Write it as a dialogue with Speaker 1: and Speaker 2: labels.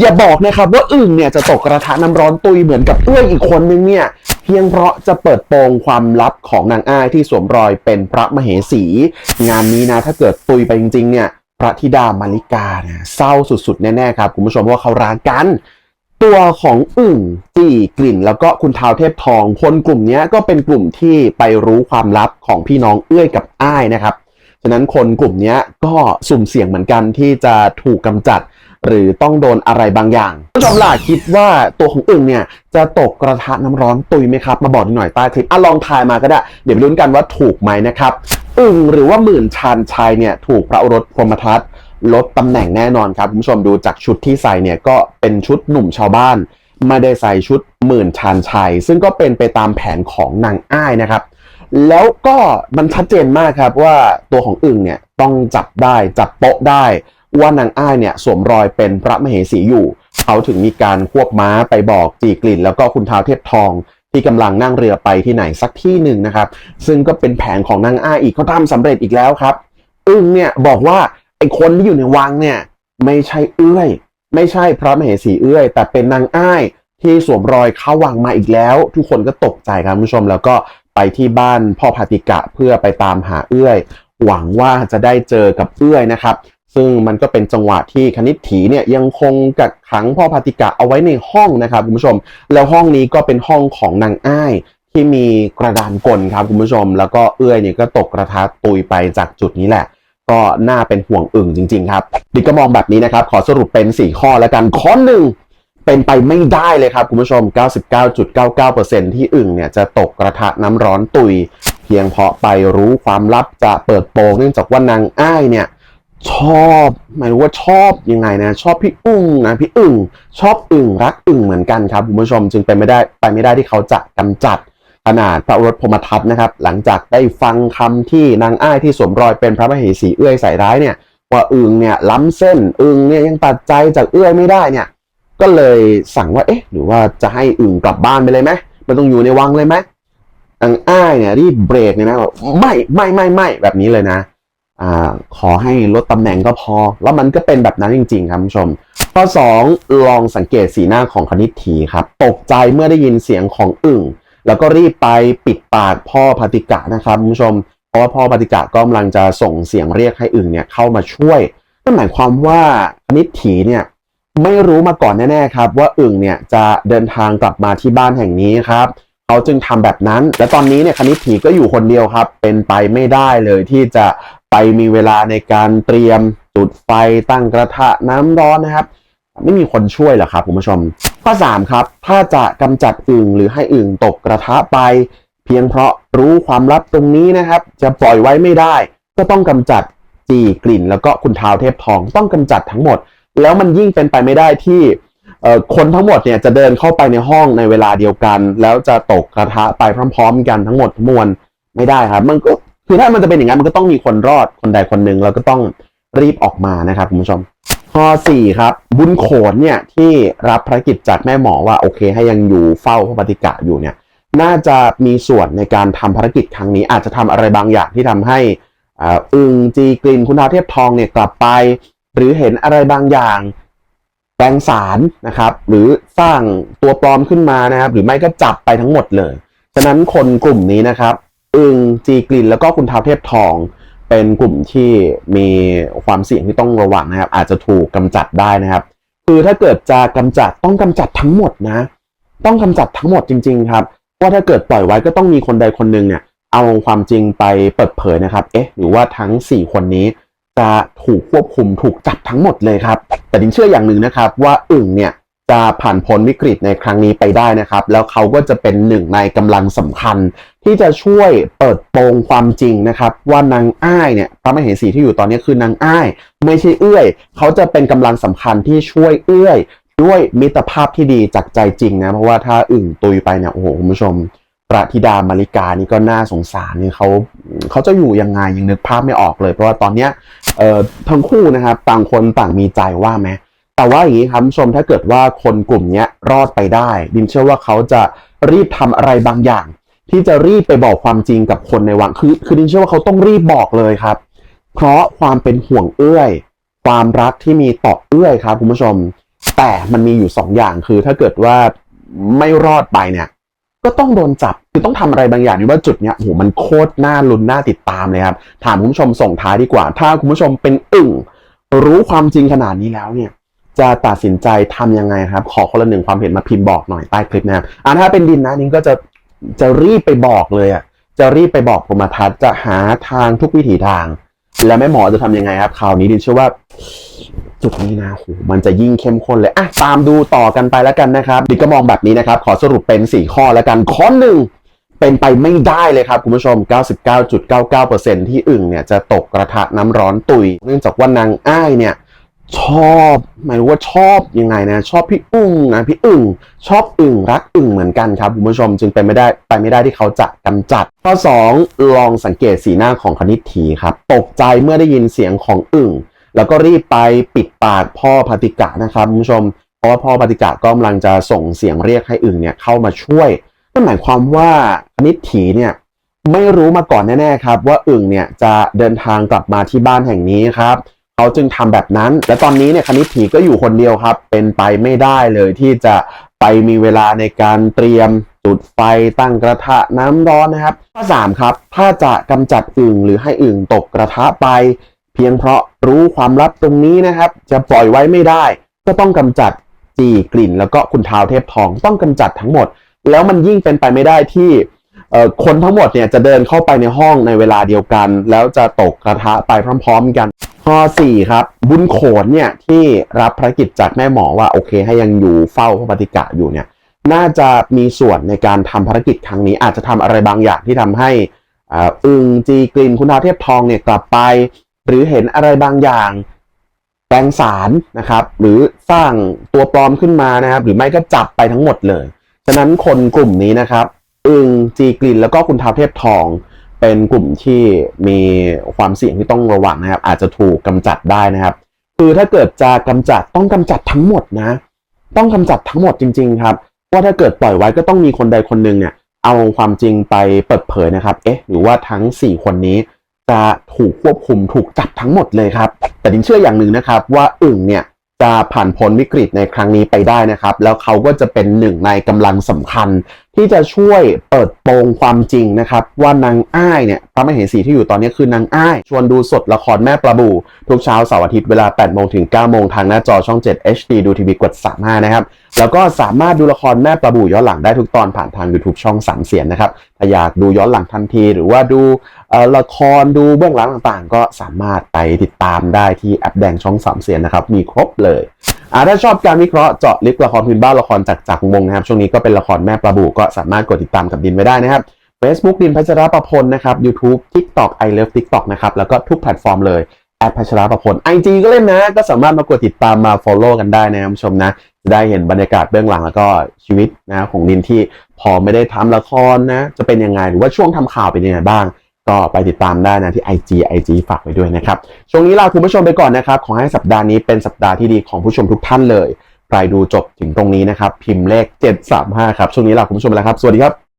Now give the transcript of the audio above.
Speaker 1: อย่าบอกนะครับว่าอึ่งเนี่ยจะตกกระทะน้ำร้อนตุยเหมือนกับเอื้อยอีกคนนึงเนี่ย เพียงเพราะจะเปิดโปงความลับของนางอ้ายที่สวมรอยเป็นพระมเหสี งานนี้นะถ้าเกิดตุยไปจริงๆเนี่ยพระธิดามาริกาเนี่ยเศร้าสุดๆ แน่ๆครับคุณผู้ชมเพราะว่าเขารักกัน ตัวของอึ่งจีกลิ่น แล้วก็คุณท้าวเทพทองคนกลุ่มนี้ก็เป็นกลุ่มที่ไปรู้ความลับของพี่น้องเอื้อยกับอ้ายนะครับฉะนั้นคนกลุ่มนี้ก็สุ่มเสี่ยงเหมือนกันที่จะถูกกำจัด หรือต้องโดนอะไรบางอย่างผู้ชมล่ะคิดว่าตัวของอึ่งเนี่ยจะตกกระทะน้ำร้อนตุยไหมครับ มาบอกหน่อยใต้คลิปอะลองทายมาก็ได้ เดี๋ยวไปลุ้นกันว่าถูกไหมนะครับอึ่งหรือว่าหมื่นชานชัยเนี่ยถูกพระอรสพรหมทัตลดตำแหน่งแน่นอนครับคุณผู้ชมดูจากชุดที่ใส่เนี่ยก็เป็นชุดหนุ่มชาวบ้าน ไม่ได้ใส่ชุดหมื่นชานชัย ซึ่งก็เป็นไปตามแผนของนางอ้ายนะครับ แล้วก็มันชัดเจนมากครับว่าตัวของอึ่งเนี่ยต้องจับได้จับโป๊ะได้ ว่านางอ้ายเนี่ยสวมรอยเป็นพระมเหสีอยู่ เขาถึงมีการควบม้าไปบอกจีกลิ่น แล้วก็คุณท้าวเทพทองที่กำลังนั่งเรือไปที่ไหนสักที่หนึ่งนะครับ ซึ่งก็เป็นแผนของนางอ้ายอีกเขาทำสำเร็จอีกแล้วครับ อึ้งเนี่ยบอกว่าไอ้คนที่อยู่ในวังเนี่ยไม่ใช่เอื้อย ไม่ใช่พระมเหสีเอื้อย แต่เป็นนางอ้ายที่สวมรอยเข้าวังมาอีกแล้ว ทุกคนก็ตกใจครับคุณผู้ชม แล้วก็ไปที่บ้านพ่อพาติกะเพื่อไปตามหาเอื้อย หวังว่าจะได้เจอกับเอื้อยนะครับ ซึ่งมันก็เป็นจังหวะที่คณิตถีเนี่ยยังคงกักขังพ่อพาติกะเอาไว้ในห้องนะครับคุณผู้ชม แล้วห้องนี้ก็เป็นห้องของนางอ้ายที่มีกระดานกลครับคุณผู้ชม แล้วก็เอื้อยเนี่ยก็ตกกระทะตุยไปจากจุดนี้แหละ ก็น่าเป็นห่วงอึ่งจริง ๆ ครับดิก็มองแบบนี้นะครับ ขอสรุปเป็น 4 ข้อแล้วกันข้อหนึ่งเป็นไปไม่ได้เลยครับคุณผู้ชม 99.99%ที่อึ่งเนี่ยจะตกกระทะน้ำร้อนตุย เพียงเพราะไปรู้ความลับจะเปิดโปงเนื่องจากว่านางอ้ายเนี่ย ชอบหมายถึงว่าชอบยังไงนะ ชอบพี่อึ้งนะพี่อึ่งชอบอึ่งรักอึ่งเหมือนกันครับคุณผู้ชมจึงเป็นไม่ได้ไปไม่ได้ที่เขาจะกำจัดขนาดพระรสพมทัตนะครับ หลังจากได้ฟังคำที่นางอ้ายที่สวมรอยเป็นพระมเหสีเอื้อยใส่ร้ายเนี่ยว่าอึ่งเนี่ยล้ำเส้นอึ่งเนี่ยยังตัดใจจากเอื้อยไม่ได้เนี่ย ก็เลยสั่งว่าเอ๊ะ หรือว่าจะให้อึ่งกลับบ้านไปเลยไหมไม่ต้องอยู่ในวังเลยไหมนางอ้ายเนี่ยรีบเบรกเลยนะบอกไม่ไม่ไม่ไม่แบบนี้เลยนะ อขอให้ลดตำแหน่งก็พอ แล้วมันก็เป็นแบบนั้นจริง ๆ ครับผู้ชม ข้อ 2 ลองสังเกตสีหน้าของคณิตถีครับ ตกใจเมื่อได้ยินเสียงของอึ่ง แล้วก็รีบไปปิดปากพ่อพาติกะนะครับผู้ชม เพราะว่าพ่อปฏิกะก็กำลังจะส่งเสียงเรียกให้อึ่งเนี่ยเข้ามาช่วยนั่นหมายความว่าคณิตถีเนี่ยไม่รู้มาก่อนแน่ๆครับ ว่าอึ่งเนี่ยจะเดินทางกลับมาที่บ้านแห่งนี้ครับเขาจึงทำแบบนั้น และตอนนี้เนี่ยคณิตถีก็อยู่คนเดียวครับ เป็นไปไม่ได้เลยที่จะ ไปมีเวลาในการเตรียมจุดไฟตั้งกระทะน้ำร้อนนะครับ ไม่มีคนช่วยหรอครับคุณผู้ชม ข้อ 3 ครับ ถ้าจะกำจัดอึ่งหรือให้อึ่งตกกระทะไป เพียงเพราะรู้ความลับตรงนี้นะครับ จะปล่อยไว้ไม่ได้ ก็ต้องกำจัดจีกลิ่น แล้วก็คุณท้าวเทพทองต้องกำจัดทั้งหมด แล้วมันยิ่งเป็นไปไม่ได้ที่เอ่อคนทั้งหมดเนี่ยจะเดินเข้าไปในห้องในเวลาเดียวกัน แล้วจะตกกระทะไปพร้อม ๆ กันทั้งหมดทั้งมวลไม่ได้ครับ มันก็ คือถ้ามันจะเป็นอย่างนั้นมันก็ต้องมีคนรอดคนใดคนหนึ่งแล้วก็ต้องรีบออกมานะครับคุณผู้ชมข้อ4ครับ บุญโขนเนี่ยที่รับภารกิจจากแม่หมอว่าโอเค ให้ยังอยู่เฝ้าพระปฏิกะอยู่เนี่ยน่าจะมีส่วนในการทำภารกิจครั้งนี้ อาจจะทำอะไรบางอย่างที่ทำให้อึงจีกลินคุณดาวเทพทองเนี่ยกลับไป หรือเห็นอะไรบางอย่างแปลงสารนะครับ หรือสร้างตัวปลอมขึ้นมานะครับ หรือไม่ก็จับไปทั้งหมดเลย ฉะนั้นคนกลุ่มนี้นะครับ อึงจีกลินแล้วก็คุณท้าวเทพทอง เป็นกลุ่มที่มีความเสี่ยงที่ต้องระวังนะครับ อาจจะถูกกำจัดได้นะครับ คือถ้าเกิดจะกำจัดต้องกำจัดทั้งหมดนะ ต้องกำจัดทั้งหมดจริง ๆ ครับว่าถ้าเกิดปล่อยไว้ก็ต้องมีคนใดคนหนึ่งเนี่ย เอาความจริงไปเปิดเผยนะครับ เอ๊ะ หรือว่าทั้ง 4 คนนี้จะถูกควบคุมถูกจับทั้งหมดเลยครับ แต่ดิงเชื่ออย่างหนึ่งนะครับ ว่าอึ่งเนี่ย จะผ่านพ้นวิกฤตในครั้งนี้ไปได้นะครับ แล้วเขาก็จะเป็นหนึ่งในกำลังสำคัญ ที่จะช่วยเปิดโปงความจริงนะครับ ว่านางอ้ายเนี่ยพระมเหสีที่อยู่ตอนนี้คือนางอ้าย ไม่ใช่เอื้อย เขาจะเป็นกำลังสำคัญที่ช่วยเอื้อย ด้วยมิตรภาพที่ดีจากใจจริงนะเพราะว่าถ้าอึ่งตุยไปเนี่ยโอ้โหคุณผู้ชมพระธิดามาริกานี่ก็น่าสงสารนี่เขาเขาจะอยู่ยังไงยังนึกภาพไม่ออกเลย เพราะว่าตอนเนี้ยเอ่อทั้งคู่นะครับต่างคนต่างมีใจว่าไหม แต่ว่าอย่างนี้ครับชมถ้าเกิดว่าคนกลุ่มนี้รอดไปได้ ดินเชื่อว่าเขาจะรีบทำอะไรบางอย่าง ที่จะรีบไปบอกความจริงกับคนในวังคือคือดินเชื่อว่าเขาต้องรีบบอกเลยครับ เพราะความเป็นห่วงเอื้อย ความรักที่มีต่อเอื้อยครับคุณผู้ชม แต่มันมีอยู่สองอย่างคือถ้าเกิดว่าไม่รอดไปเนี่ย ก็ต้องโดนจับคือต้องทำอะไรบางอย่างที่ว่าจุดเนี้ยโอ้โหมันโคตรน่าลุ้นน่าติดตามเลยครับถามคุณผู้ชมส่งท้ายดีกว่า ถ้าคุณผู้ชมเป็นอึ่งรู้ความจริงขนาดนี้แล้วเนี่ย จะตัดสินใจทำยังไงครับ ขอคนละหนึ่งความเห็นมาพิมพ์บอกหน่อยใต้คลิปนะครับอ่าถ้าเป็นดินนะนิ้งก็จะจะรีบไปบอกเลยอะจะรีบไปบอกกรมทัศน์จะหาทางทุกวิถีทาง แล้วแม่หมอจะทำยังไงครับคราวนี้ดินเชื่อว่าจุดนี้นะโหมันจะยิ่งเข้มข้นเลยอะตามดูต่อกันไปแล้วกันนะครับ ดิก็มองแบบนี้นะครับ ขอสรุปเป็น 4 ข้อแล้วกันข้อหนึ่งเป็นไปไม่ได้เลยครับคุณผู้ชม 99.99%ที่อึ่งเนี่ยจะตกกระทะน้ำร้อนตุย เนื่องจากว่านางอ้ายเนี่ย ชอบหมายถึงว่าชอบยังไงนะ ชอบพี่อึ่งนะพี่อึ่งชอบอึ่งรักอึ่งเหมือนกันครับคุณผู้ชมจึงเป็นไม่ได้ไปไม่ได้ที่เขาจะกำจัด ข้อ 2 ลองสังเกตสีหน้าของคณิตถีครับตกใจเมื่อได้ยินเสียงของอึ่งแล้วก็รีบไปปิดปากพ่อพติกะนะครับคุณผู้ชมเพราะว่าพ่อปฏิกะก็กำลังจะส่งเสียงเรียกให้อึ่งเนี่ยเข้ามาช่วยนั่นหมายความว่าคณิตถีเนี่ยไม่รู้มาก่อนแน่ๆครับ ว่าอึ่งเนี่ยจะเดินทางกลับมาที่บ้านแห่งนี้ครับ เขาจึงทำแบบนั้น และตอนนี้เนี่ยคณิตถีก็อยู่คนเดียวครับ เป็นไปไม่ได้เลยที่จะไปมีเวลาในการเตรียมจุดไฟตั้งกระทะน้ำร้อนนะครับ ข้อสามครับ ถ้าจะกำจัดอึ่งหรือให้อึ่งตกกระทะไป เพียงเพราะรู้ความลับตรงนี้นะครับ จะปล่อยไว้ไม่ได้ ก็ต้องกำจัดจีกลิ่น แล้วก็คุณเท้าเทพทองต้องกำจัดทั้งหมด แล้วมันยิ่งเป็นไปไม่ได้ที่ คนทั้งหมดเนี่ยจะเดินเข้าไปในห้องในเวลาเดียวกัน แล้วจะตกกระทะไปพร้อม ๆ กัน ข้อ 4 ครับ บุญโขนเนี่ยที่รับภารกิจจากแม่หมอว่าโอเคให้ยังอยู่เฝ้าพระปฏิกะอยู่เนี่ยน่าจะมีส่วนในการทำภารกิจครั้งนี้ อาจจะทำอะไรบางอย่างที่ทำให้อึงจีกลินคุณท้าเทพทองเนี่ยกลับไป หรือเห็นอะไรบางอย่างแปลงสารนะครับหรือสร้างตัวปลอมขึ้นมานะครับ หรือไม่ก็จับไปทั้งหมดเลย ฉะนั้นคนกลุ่มนี้นะครับ อึงจีกลินแล้วก็คุณท้าวเทพทองเป็นกลุ่มที่มีความเสี่ยงที่ต้องระวังนะครับ อาจจะถูกกำจัดได้นะครับ คือถ้าเกิดจะกำจัดต้องกำจัดทั้งหมดนะ ต้องกำจัดทั้งหมดจริง ๆ ครับว่าถ้าเกิดปล่อยไว้ก็ต้องมีคนใดคนหนึ่งเนี่ยเอาความจริงไปเปิดเผยนะครับ เอ๊ะ หรือว่าทั้ง 4 คนนี้ จะถูกควบคุมถูกจับทั้งหมดเลยครับ แต่ดินเชื่ออย่างหนึ่งนะครับ ว่าอึ่งเนี่ย จะผ่านพ้นวิกฤตในครั้งนี้ไปได้นะครับ แล้วเขาก็จะเป็นหนึ่งในกำลังสำคัญ ที่จะช่วยเปิดโปงความจริงนะครับ ว่านางอ้ายเนี่ยพระมเหสีที่อยู่ตอนนี้คือนางอ้าย ชวนดูสดละครแม่ปลาบู ทุกเช้าเสาร์อาทิตย์เวลา 8 โมงถึง 9 โมงทางหน้าจอช่อง 7 HD ดูทีวีกด 35 นะครับ แล้วก็สามารถดูละครแม่ปลาบูย้อนหลังได้ทุกตอนผ่านทาง YouTube ช่องสามเสียนนะครับถ้าอยากดูย้อนหลังทันที หรือว่าดู ละครดูเบื้องหลังต่างๆ ก็สามารถไปติดตามได้ที่แอปแดงช่องสามเสียนนะครับมีครบเลยอ่าถ้าชอบการวิเคราะห์เจาะลึกละครพื้นบ้านละครจากจากวงนะครับช่วงนี้ก็เป็นละครแม่ปลาบูก็สามารถกดติดตามกับดินไว้ได้นะครับ Facebook ดินพัชรประพลนะครับ YouTube TikTok I Love TikTok นะครับแล้วก็ทุกแพลตฟอร์มเลยแอดพัชรประพล IG ก็เล่นนะ ก็สามารถมากดติดตามมา follow กันได้นะครับคุณผู้ชมนะจะได้เห็นบรรยากาศเบื้องหลังแล้วก็ชีวิตนะของดินที่พอไม่ได้ทำละครนะจะเป็นยังไงหรือว่าช่วงทำข่าวเป็นยังไงบ้าง ก็ไปติดตามได้นะที่ IG IG ฝากไว้ด้วยนะครับ ช่วงนี้ลาคุณผู้ชมไปก่อนนะครับ ขอให้สัปดาห์นี้เป็นสัปดาห์ที่ดีของผู้ชมทุกท่านเลย ใครดูจบถึงตรงนี้นะครับ พิมพ์เลข 735 ครับ ช่วงนี้ลาคุณผู้ชมไปแล้วครับ สวัสดีครับ